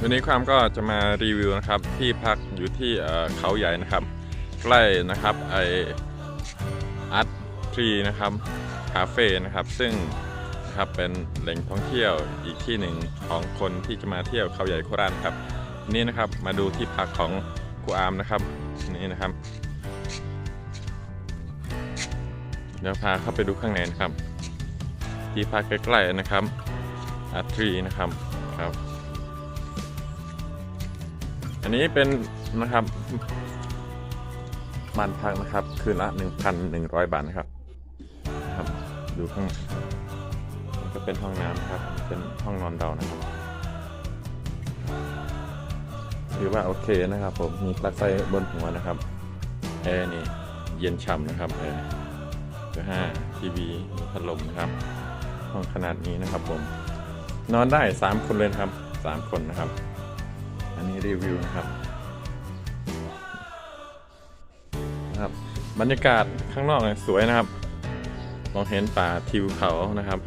วันนี้ความก็จะมารีวิวนะครับที่พักอยู่ที่เขาใหญ่นะครับ ใกล้นะครับไออาร์ตทรีนะครับคาเฟ่นะครับซึ่งนะครับเป็นแหล่งท่องเที่ยวอีกที่หนึ่งของคนที่จะมาเที่ยวเขาใหญ่โคราชครับ นี่นะครับมาดูที่พักของกูอามนะครับนี่นะครับเดี๋ยวพาเข้าไปดูข้างในนะครับ ที่พักใกล้ๆนะครับอาร์ตทรีนะครับครับ อันนี้เป็นนะครับบ้านพักนะครับ คืนละ 1,100 บาทนะครับนะครับ ดูข้างในนี่ก็เป็นห้องน้ำนะครับ เป็นห้องนอนเรานะครับถือว่าโอเคนะครับ ผมมีปลั๊กไฟบนหัวนะครับแอร์นี่เย็นฉ่ำนะครับแอร์ตัวห้าทีวีมีพัดลมนะครับ ห้องขนาดนี้นะครับผม นอนได้ 3 คนเลยครับ 3 คนนะครับ อันนี้รีวิวนะครับนะครับ บรรยากาศข้างนอกเนี่ยสวยนะครับ มองเห็นป่าทิวเขานะครับ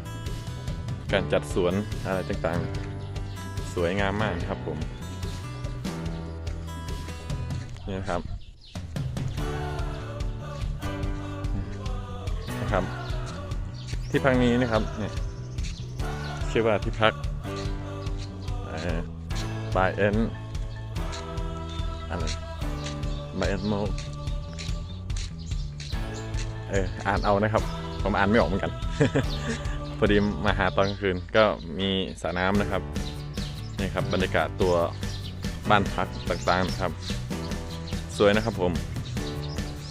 การจัดสวนอะไรต่างๆ สวยงามมากครับผม นี่นะครับนะครับ ที่พักนี้นะครับเนี่ยชื่อว่าที่พักอ็นอะไรบา ยเอ็นโมเอออ่านเอานะครับ ผมอ่านไม่ออกเหมือนกัน พอดีมาหาตอนกลางคืนก็มีสระน้ำนะครับนี่ครับบรรยากาศตัวบ้านพักต่างๆนะครับ สวยนะครับผม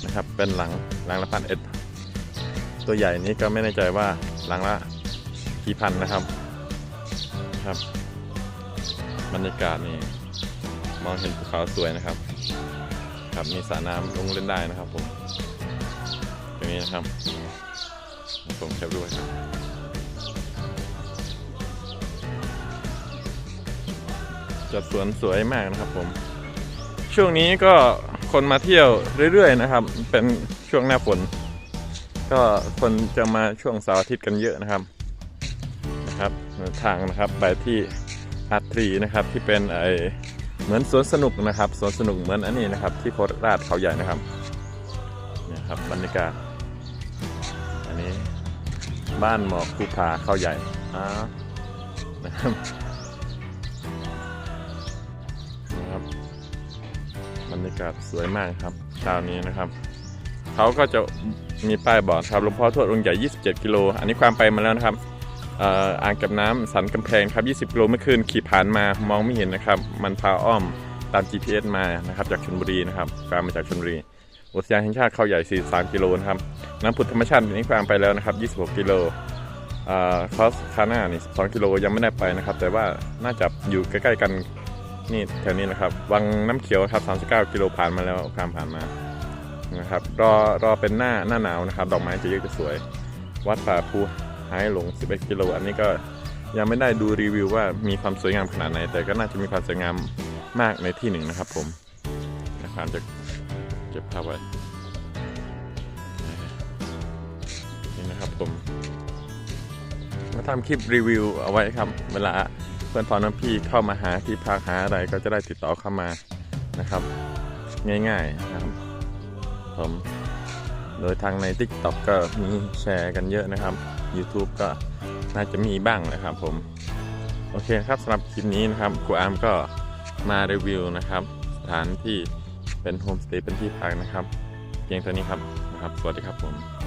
นะครับเป็นหลังหลังละพันเอ็ดตัวใหญ่นี้ก็ไม่แน่ใจว่าหลังละกี่พันนะครับครับ บรรยากาศนี่มองเห็นภูเขาสวยนะครับ ครับมีสระน้ำลงเล่นได้นะครับผมตรงนี้นะครับผมแคปด้วยครับจัดสวนสวยมากนะครับผม ช่วงนี้ก็คนมาเที่ยวเรื่อยๆนะครับ เป็นช่วงหน้าฝน ก็คนจะมาช่วงเสาร์อาทิตย์กันเยอะนะครับนะครับทางนะครับไปที่ อาร์ตรีนะครับที่เป็นไอเหมือนสวนสนุกนะครับสวนสนุกเหมือนอันนี้นะครับ ที่โคราชเขาใหญ่นะครับนี่ครับบรรยากาศอันนี้บ้านหมอกภูผาเขาใหญ่อ่านะครับนะครับบรรยากาศสวยมากครับเช้านี้นะครับเขาก็จะมีป้ายบอกครับหลวงพ่อทวดองค์ใหญ่ 27 กิโล อันนี้ความไปมาแล้วนะครับ อ่างเก็บน้ำสันกำแพงครับ 20 กิโลเมื่อคืนขี่ผ่านมามองไม่เห็นนะครับ มันพาอ้อมตาม GPS มานะครับจากชลบุรีนะครับความมาจากชลบุรี อุทยานแห่งชาติเขาใหญ่ 43 กิโลนะครับน้ำผุดธรรมชาติอันนี้ความไปแล้วนะครับ 26 กิโลอ่อคอสคาน่านี่2กิโลยังไม่ได้ไปนะครับ แต่ว่าน่าจะอยู่ใกล้ๆกันนี่แถวนี้นะครับ วังน้ำเขียวครับ 39 กิโลผ่านมาแล้วความผ่านมานะครับรอรอเป็นหน้าหน้าหนาวนะครับ ดอกไม้จะเยอะจะสวย วัดป่าภู หายหลง 11 กิโล อันนี้ก็ยังไม่ได้ดูรีวิวว่ามีความสวยงามขนาดไหน แต่ก็น่าจะมีความสวยงามมากในที่หนึ่งนะครับผมนะครับจะเก็บภาพไว้นี่นะครับผมมาทำคลิปรีวิวเอาไว้ครับ เวลาเพื่อนพอน้องพี่เข้ามาหาที่พักหาอะไรก็จะได้ติดต่อเข้ามานะครับ ง่ายๆนะครับผม โดยทางใน TikTok ก็มีแชร์กันเยอะนะครับ YouTube ก็น่าจะมีบ้างนะครับผม โอเคครับสำหรับคลิปนี้นะครับครูอาร์มก็มารีวิวนะครับ สถานที่เป็นโฮมสเตย์เป็นที่พักนะครับเพียงเท่านี้ครับนะครับ สวัสดีครับผม